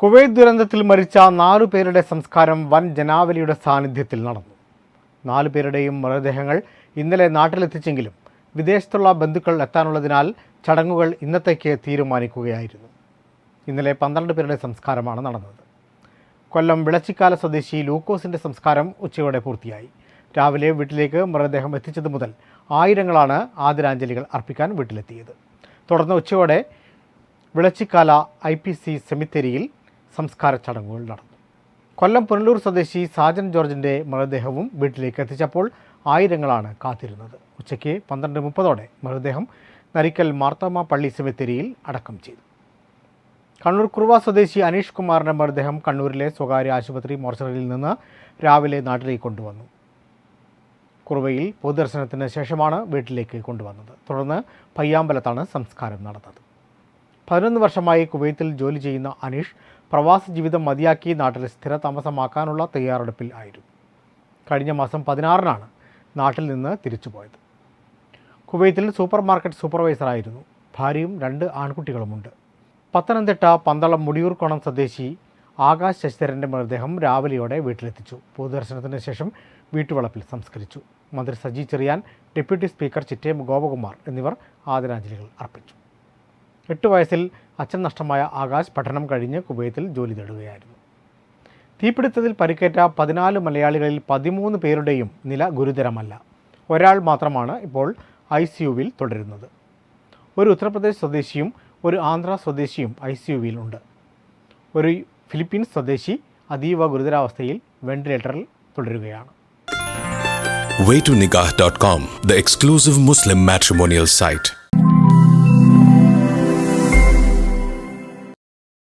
Kuwait ദുരന്തത്തിൽ മരിച്ച നാലു പേരുടെ സംസ്കാരം വൻ ജനാവലിയുടെ സാന്നിധ്യത്തിൽ നടന്നു. നാലു പേരുടെയും മൃതദേഹങ്ങൾ ഇന്നലെ നാട്ടിലെത്തിച്ചെങ്കിലും വിദേശത്തുള്ള ബന്ധുക്കൾ എത്താനുള്ളതിനാൽ ചടങ്ങുകൾ ഇന്നത്തേക്ക് തീരുമാനിക്കുകയായിരുന്നു. ഇന്നലെ പന്ത്രണ്ട് പേരുടെ സംസ്കാരമാണ് നടന്നത്. കൊല്ലം വിളച്ചിക്കാല സ്വദേശി ലൂക്കോസിന്റെ സംസ്കാരം ഉച്ചയോടെ പൂർത്തിയായി. രാവിലെ വീട്ടിലേക്ക് മൃതദേഹം എത്തിച്ചത് മുതൽ ആയിരങ്ങളാണ് ആദരാഞ്ജലികൾ അർപ്പിക്കാൻ വീട്ടിലെത്തിയത്. തുടർന്ന് ഉച്ചയോടെ വിളച്ചിക്കാല ഐ പി സി സെമിത്തേരിയിൽ സംസ്കാര ചടങ്ങുകൾ നടന്നു. കൊല്ലം പുനലൂർ സ്വദേശി സാജൻ ജോർജിന്റെ മൃതദേഹവും വീട്ടിലേക്ക് എത്തിച്ചപ്പോൾ ആയിരങ്ങളാണ് കാത്തിരുന്നത്. ഉച്ചയ്ക്ക് പന്ത്രണ്ട് മുപ്പതോടെ മൃതദേഹം നരിക്കൽ മാർത്തോമ പള്ളി സെമിത്തേരിയിൽ അടക്കം ചെയ്തു. കണ്ണൂർ കുറുവ സ്വദേശി അനീഷ് കുമാറിന്റെ മൃതദേഹം കണ്ണൂരിലെ സ്വകാര്യ ആശുപത്രി മോർച്ചറിയിൽ നിന്ന് രാവിലെ നാട്ടിലേക്ക് കൊണ്ടുവന്നു. കുറുവയിൽ പൊതുദർശനത്തിന് ശേഷമാണ് വീട്ടിലേക്ക് കൊണ്ടുവന്നത്. തുടർന്ന് പയ്യാമ്പലത്താണ് സംസ്കാരം നടന്നത്. പതിനൊന്ന് വർഷമായി കുവൈത്തിൽ ജോലി ചെയ്യുന്ന അനീഷ് പ്രവാസ ജീവിതം മതിയാക്കി നാട്ടിൽ സ്ഥിരതാമസമാക്കാനുള്ള തയ്യാറെടുപ്പിൽ ആയിരുന്നു. കഴിഞ്ഞ മാസം പതിനാറിനാണ് നാട്ടിൽ നിന്ന് തിരിച്ചുപോയത്. കുവൈത്തിൽ സൂപ്പർ മാർക്കറ്റ് സൂപ്പർവൈസറായിരുന്നു ഭാര്യയും രണ്ട് ആൺകുട്ടികളുമുണ്ട്. പത്തനംതിട്ട പന്തളം മുടിയൂർക്കോണം സ്വദേശി ആകാശ് ശശിധരന്റെ മൃതദേഹം രാവിലെയോടെ വീട്ടിലെത്തിച്ചു. പൊതുദർശനത്തിന് ശേഷം വീട്ടുവളപ്പിൽ സംസ്കരിച്ചു. മന്ത്രി സജി ചെറിയാൻ ഡെപ്യൂട്ടി സ്പീക്കർ ചിറ്റേം ഗോപകുമാർ എന്നിവർ ആദരാഞ്ജലികൾ അർപ്പിച്ചു. എട്ട് വയസ്സിൽ അച്ഛൻ നഷ്ടമായ ആകാശ് പഠനം കഴിഞ്ഞ് കുവൈത്തിൽ ജോലി നേടുകയായിരുന്നു തീപിടുത്തത്തിൽ പരിക്കേറ്റ പതിനാല് മലയാളികളിൽ പതിമൂന്ന് പേരുടെയും നില ഗുരുതരമല്ല. ഒരാൾ മാത്രമാണ് ഇപ്പോൾ ഐ സി യുവിൽ തുടരുന്നത്. ഒരു ഉത്തർപ്രദേശ് സ്വദേശിയും ഒരു ആന്ധ്ര സ്വദേശിയും ഐ സി യുവിൽ ഉണ്ട്. ഒരു ഫിലിപ്പീൻസ് സ്വദേശി അതീവ ഗുരുതരാവസ്ഥയിൽ വെന്റിലേറ്ററിൽ തുടരുകയാണ്. Waytonikah.com, the exclusive Muslim matrimonial site.